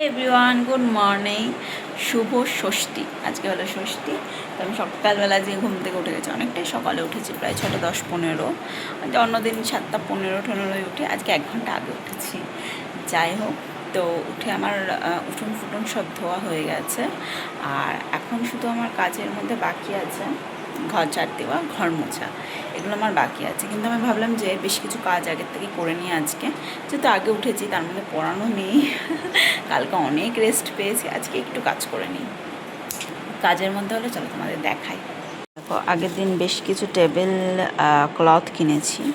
Everyone, good morning. শুভ ষষ্ঠী। আজকে হলো ষষ্ঠী। তো আমি সকালবেলা যে ঘুম থেকে উঠে গেছি, অনেকটাই সকালে উঠেছি, প্রায় ছটা দশ পনেরো। অন্যদিন সাতটা পনেরো ঠনেরোয় উঠে আজকে এক ঘণ্টা আগে উঠেছি। যাই হোক, তো উঠে আমার উঠোন ফুটুন সব ধোয়া হয়ে গেছে। আর এখন শুধু আমার কাজের মধ্যে বাকি আছে। ঘর ঝাড় দেওয়া, ঘর মোছা, এগুলো আমার বাকি আছে। কিন্তু আমি ভাবলাম যে বেশ কিছু কাজ আগের থেকে করে নিই আজকে। যেহেতু আগে উঠেছি, তার মধ্যে পড়ানো নেই। কালকে অনেক রেস্ট পেয়েছি, আজকে একটু কাজ করে নিই। কাজের মধ্যে হলে চলো তোমাদের দেখাই। দেখো, আগের দিন বেশ কিছু টেবিল ক্লথ কিনেছি।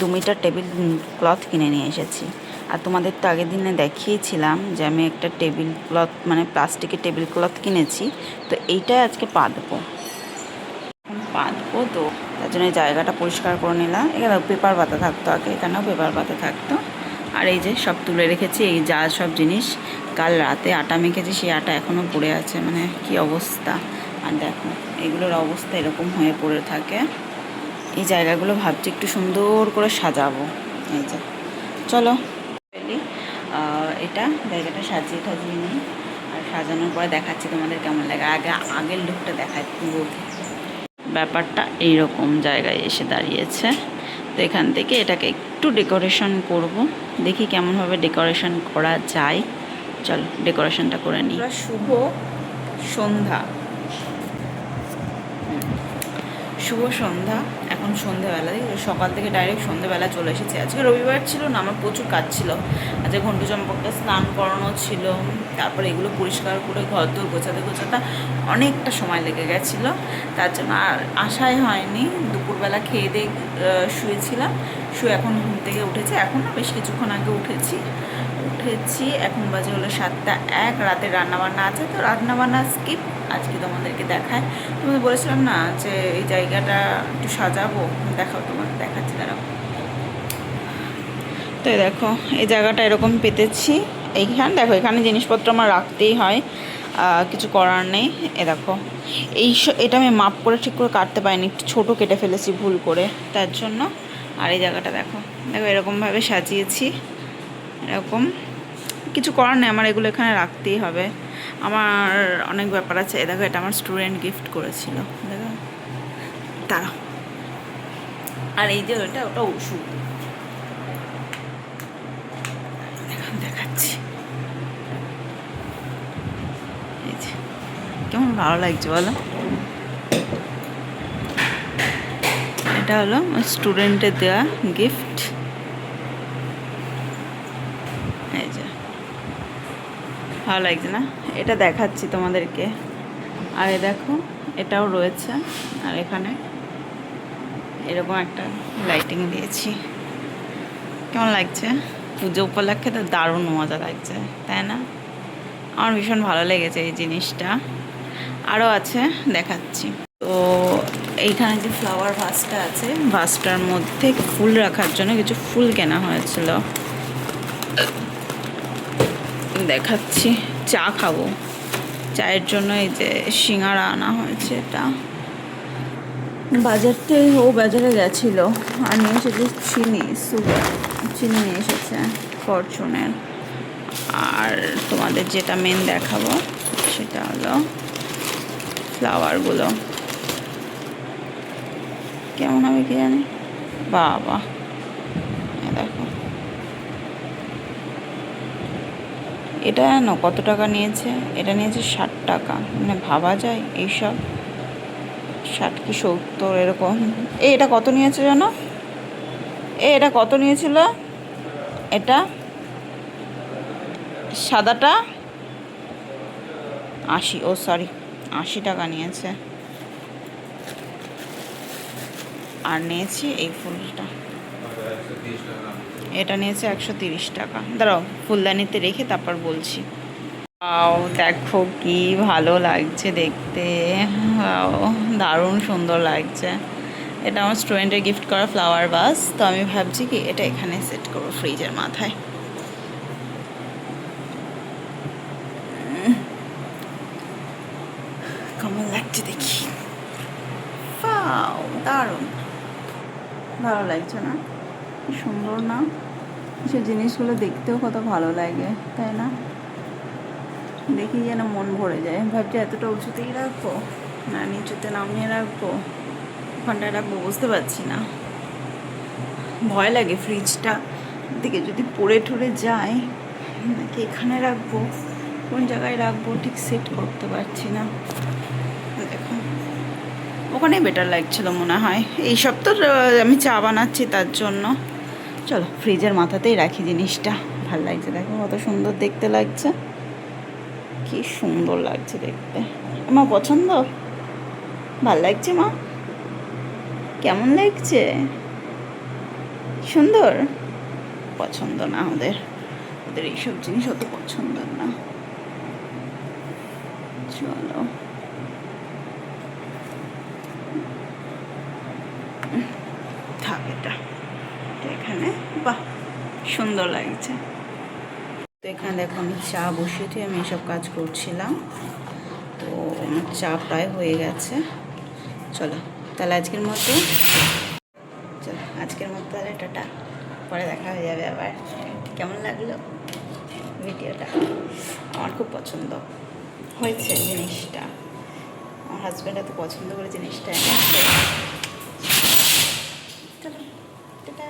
দু মিটার টেবিল ক্লথ কিনে নিয়ে এসেছি। আর তোমাদের তো আগের দিনে দেখিয়েছিলাম যে আমি একটা টেবিল ক্লথ মানে প্লাস্টিকের টেবিল ক্লথ কিনেছি। তো এইটাই আজকে পাতবো এখন পাতবো তো। তার জন্য জায়গাটা পরিষ্কার করে নিলাম। এখানে পেপার পাতা থাকতো আগে, এখানেও পেপার পাতা থাকতো। আর এই যে সব তুলে রেখেছি, এই যা সব জিনিস। কাল রাতে আটা মেখেছি, সেই আটা এখনও পড়ে আছে। মানে কি অবস্থা? আর দেখো, এগুলোর অবস্থা এরকম হয়ে পড়ে থাকে। এই জায়গাগুলো ভাবছি একটু সুন্দর করে সাজাবো। এই যে, চলো। এটা জায়গাটা সাজিয়ে টাজিয়ে নিই। আর সাজানোর পরে দেখাচ্ছি তোমাদের কেমন লাগে। আগে, আগের লুকটা দেখায় পুরো ব্যাপারটা এইরকম জায়গায় এসে দাঁড়িয়েছে। তো এখান থেকে এটাকে একটু ডেকোরেশন করব। দেখি কেমনভাবে ডেকোরেশন করা যায়। চল, ডেকোরেশনটা করে নিই। শুভ সন্ধ্যা। শুভ সন্ধ্যা। এখন সন্ধ্যেবেলা সকাল থেকে ডাইরেক্ট সন্ধ্যেবেলা চলে এসেছি। আজকে রবিবার ছিল না, আমার প্রচুর কাজ ছিল। আজকে ঘন্টু চম্পককে স্নান করানো ছিল, তারপরে এগুলো পরিষ্কার করে ঘর দূর গোছাতে গোছাতে অনেকটা সময় লেগে গেছিল। তার জন্য আর আশাই হয়নি, দুপুরবেলা খেয়ে দিয়ে শুয়েছিলাম। শুয়ে এখন ঘুম থেকে উঠেছি। এখন বেশ কিছুক্ষণ আগে উঠেছি। উঠেছি। এখন বাজে হলো সাতটা এক, রাতে রান্নাবান্না আছে, তো রান্নাবান্না স্কিপ আজকে তোমাদেরকে দেখায়। তোমাদের বলেছিলাম না যে এই জায়গাটা একটু সাজাবো? দেখাও তোমাকে দেখাচ্ছি, দাঁড়াও। তো দেখো, এই জায়গাটা এরকম পেতেছি। এইখানে, দেখো, এখানে জিনিসপত্র আমার রাখতেই হয়। কিছু করার নেই। এ দেখো, এই এটা আমি মাপ করে ঠিক করে কাটতে পারিনি, একটু ছোটো কেটে ফেলেছি ভুল করে, তার জন্য। আর এই জায়গাটা দেখো দেখো, এরকমভাবে সাজিয়েছি। এরকম। কিছু করার নেই, আমার এগুলো এখানে রাখতেই হবে। আমার অনেক ব্যাপার আছে। দেখো, এটা আমার স্টুডেন্ট গিফট করেছিল। দেখো। তারা আর এই যে ওটা ওটা ওষুধ। দেখাচ্ছি। কেমন ভালো লাগছে বলো? এটা হলো স্টুডেন্টের দেওয়া গিফট এই যে ভালো লাগছে না? এটা দেখাচ্ছি তোমাদেরকে। আর এ দেখো, এটাও রয়েছে। আর এখানে এরকম একটা লাইটিং দিয়েছি। কেমন লাগছে? পুজো উপলক্ষে তো দারুণ মজা লাগছে, তাই না? আমার ভীষণ ভালো লেগেছে এই জিনিসটা। আরও আছে, দেখাচ্ছি। তো এইখানে যে ফ্লাওয়ার ভাসটা আছে ভাসটার মধ্যে ফুল রাখার জন্য কিছু ফুল কেনা হয়েছিল। দেখাচ্ছি, চা খাব। চায়ের জন্য এই যে সিঙ্গারা আনা হয়েছে এটা। বাজার থেকে ও বাজারে গেছিল, আর নিয়ে এসেছে চিনি, সুগার। চিনি নিয়ে এসেছে, ফরচুনের। আর তোমাদের যেটা মেন দেখাবো, সেটা হলো ফ্লাওয়ারগুলো কেমন হবে কি জানি? বাবা। দেখো এটা জানো কত টাকা নিয়েছে? এটা নিয়েছে ষাট টাকা। মানে ভাবা যায় এইসব? ষাট কি সত্তর এরকম? এ, এটা কত নিয়েছে জানো? এ, এটা কত নিয়েছিল? এটা? সাদাটা? আশি, ও সরি, আশি টাকা নিয়েছে। আর নিয়েছি এই ফুলটা। এটা নিয়েছে একশো তিরিশ টাকা। দাঁড়াও, ফুলদানিতে রেখে তারপর বলছি। আও দেখো কি ভালো লাগছে দেখতে। দারুণ সুন্দর লাগছে। এটা আমার স্টুডেন্টের গিফট করা ফ্লাওয়ার বাস তো আমি ভাবছি কি এটা এখানে সেট করব ফ্রিজের মাথায়। কেমন লাগছে দেখি। দারুণ। ভালো লাগছে না? সুন্দর না? সে জিনিসগুলো দেখতেও কত ভালো লাগে, তাই না? দেখি যেন মন ভরে যায়। ভাবছি এতটা উঁচুতেই রাখব, না নিচুতে নামিয়ে রাখব। ওখানটায় রাখব, বুঝতে পারছি না। ভয় লাগে ফ্রিজটা দিকে যদি পড়ে টরে যায়, নাকি এখানে রাখব? কোন জায়গায় রাখব? ঠিক সেট করতে পারছি না। দেখো। ওখানে বেটার লাগছিল মনে হয়। এইসব তো আমি চা বানাচ্ছি তার জন্য। চলো ফ্রিজের মাথাতেই রাখি জিনিসটা। ভালো লাগছে, দেখো কত সুন্দর দেখতে লাগছে। কি সুন্দর লাগছে দেখতে। আমার পছন্দ? ভালো লাগছে, মা? কেমন লাগছে? সুন্দর? পছন্দ না ওদের। ওদের এইসব জিনিস অত পছন্দ না। চলো। থাক এটা। এখানে? বাহ, সুন্দর লাগছে। তো এখানে দেখো আমি চা বসিয়েছি আমি এসব কাজ করছিলাম। তো আমার চা প্রায় হয়ে গেছে। চলো, তাহলে আজকের মতো চলো, আজকের মতো তাহলে টাটা। পরে দেখা হয়ে যাবে আবার। কেমন লাগল ভিডিওটা? আমার খুব পছন্দ হয়েছে জিনিসটা। আমার হাজব্যান্ড এত পছন্দ করে জিনিসটা এনেছে। চলো, টাটা।